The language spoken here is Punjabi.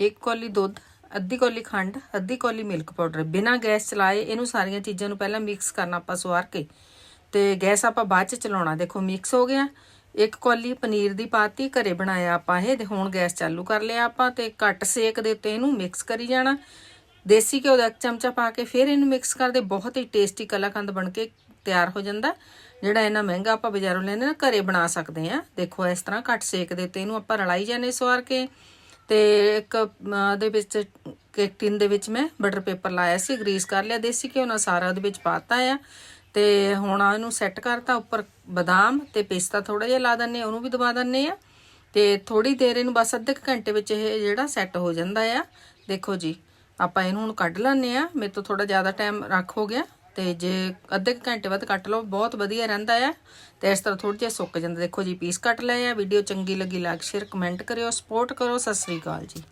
ਇੱਕ ਕੌਲੀ ਦੁੱਧ, ਅੱਧੀ ਕੌਲੀ ਖੰਡ, ਅੱਧੀ ਕੌਲੀ ਮਿਲਕ ਪਾਊਡਰ ਬਿਨਾਂ ਗੈਸ ਚਲਾਏ ਇਹਨੂੰ ਸਾਰੀਆਂ ਚੀਜ਼ਾਂ ਨੂੰ ਪਹਿਲਾਂ ਮਿਕਸ ਕਰਨਾ ਆਪਾਂ ਸਵਾਰ ਕੇ। ਤੇ ਗੈਸ ਆਪਾਂ ਬਾਅਦ ਚ ਚਲਾਉਣਾ। ਦੇਖੋ ਮਿਕਸ ਹੋ ਗਿਆ। ਇੱਕ ਕੌਲੀ ਪਨੀਰ ਦੀ ਪਾਤੀ, ਘਰੇ ਬਣਾਇਆ ਆਪਾਂ ਇਹ। ਤੇ ਹੁਣ ਗੈਸ ਚਾਲੂ ਕਰ ਲਿਆ ਆਪਾਂ ਤੇ ਘੱਟ ਸੇਕ ਦੇ ਉੱਤੇ ਇਹਨੂੰ ਮਿਕਸ ਕਰੀ ਜਾਣਾ। ਦੇਸੀ ਘਿਓ ਦਾ ਇੱਕ ਚਮਚਾ ਪਾ ਕੇ ਫਿਰ ਇਹਨੂੰ ਮਿਕਸ ਕਰਦੇ। ਬਹੁਤ ਹੀ ਟੇਸਟੀ ਕਲਾਕੰਦ ਬਣ ਕੇ ਤਿਆਰ ਹੋ ਜਾਂਦਾ। ਜਿਹੜਾ ਇਹਨਾਂ ਮਹਿੰਗਾ ਆਪਾਂ ਬਾਜ਼ਾਰੋਂ ਲੈਂਦੇ ਨਾ, ਘਰੇ ਬਣਾ ਸਕਦੇ ਆ ਦੇਖੋ, ਇਸ ਤਰ੍ਹਾਂ ਘੱਟ ਸੇਕ ਦੇ 'ਤੇ ਇਹਨੂੰ ਆਪਾਂ ਰਲਾਈ ਜਾਂਦੇ ਸਵਾਰ ਕੇ। ਤੇ ਇੱਕ ਅਮ, ਦੇ ਵਿੱਚ ਕੇਕ ਟਿਨ ਦੇ ਵਿੱਚ ਮੈਂ ਬਟਰ ਪੇਪਰ ਲਾਇਆ ਸੀ ਗਰੀਸ ਕਰ ਲਿਆ ਦੇਸੀ ਘਿਓ ਨਾਲ ਸਾਰਾ ਉਹਦੇ ਵਿੱਚ ਪਾਤਾ ਆ। ਤੇ ਹੁਣ ਇਹਨੂੰ ਸੈੱਟ ਕਰਤਾ ਉੱਪਰ ਬਦਾਮ ਤੇ ਪਿਸਤਾ ਥੋੜਾ ਜਿਹਾ ਲਾ ਦਿੰਨੇ ਆ, ਉਹਨੂੰ ਵੀ ਦਬਾ ਦਿੰਨੇ ਆ ਤੇ ਥੋੜੀ ਦੇਰ ਇਹਨੂੰ ਬਸ ਅੱਧੇ ਕੁ ਘੰਟੇ ਵਿੱਚ ਇਹ ਜਿਹੜਾ ਸੈੱਟ ਹੋ ਜਾਂਦਾ ਆ। ਦੇਖੋ ਜੀ ਆਪਾਂ ਇਹਨੂੰ ਹੁਣ ਕੱਢ ਲੈਣੇ ਆ ਮੇਰੇ ਤੋਂ ਥੋੜਾ ਜ਼ਿਆਦਾ ਟਾਈਮ ਰੱਖ ਹੋ ਗਿਆ। ਤੇ ਜੇ ਅੱਧੇ ਕੁ ਘੰਟੇ ਬਾਅਦ ਕੱਟ ਲਓ, ਬਹੁਤ ਵਧੀਆ ਰਹਿੰਦਾ ਆ। ਤੇ ਇਸ ਤਰ੍ਹਾਂ ਥੋੜਾ ਜਿਹਾ ਸੁੱਕ ਜਾਂਦਾ ਦੇਖੋ ਜੀ ਪੀਸ ਕੱਟ ਲਏ ਆ ਵੀਡੀਓ ਚੰਗੀ ਲੱਗੀ ਲਾਈਕ ਸ਼ੇਅਰ ਕਮੈਂਟ ਕਰਿਓ ਸਪੋਰਟ ਕਰੋ ਸਤਿ ਸ੍ਰੀ ਅਕਾਲ ਜੀ।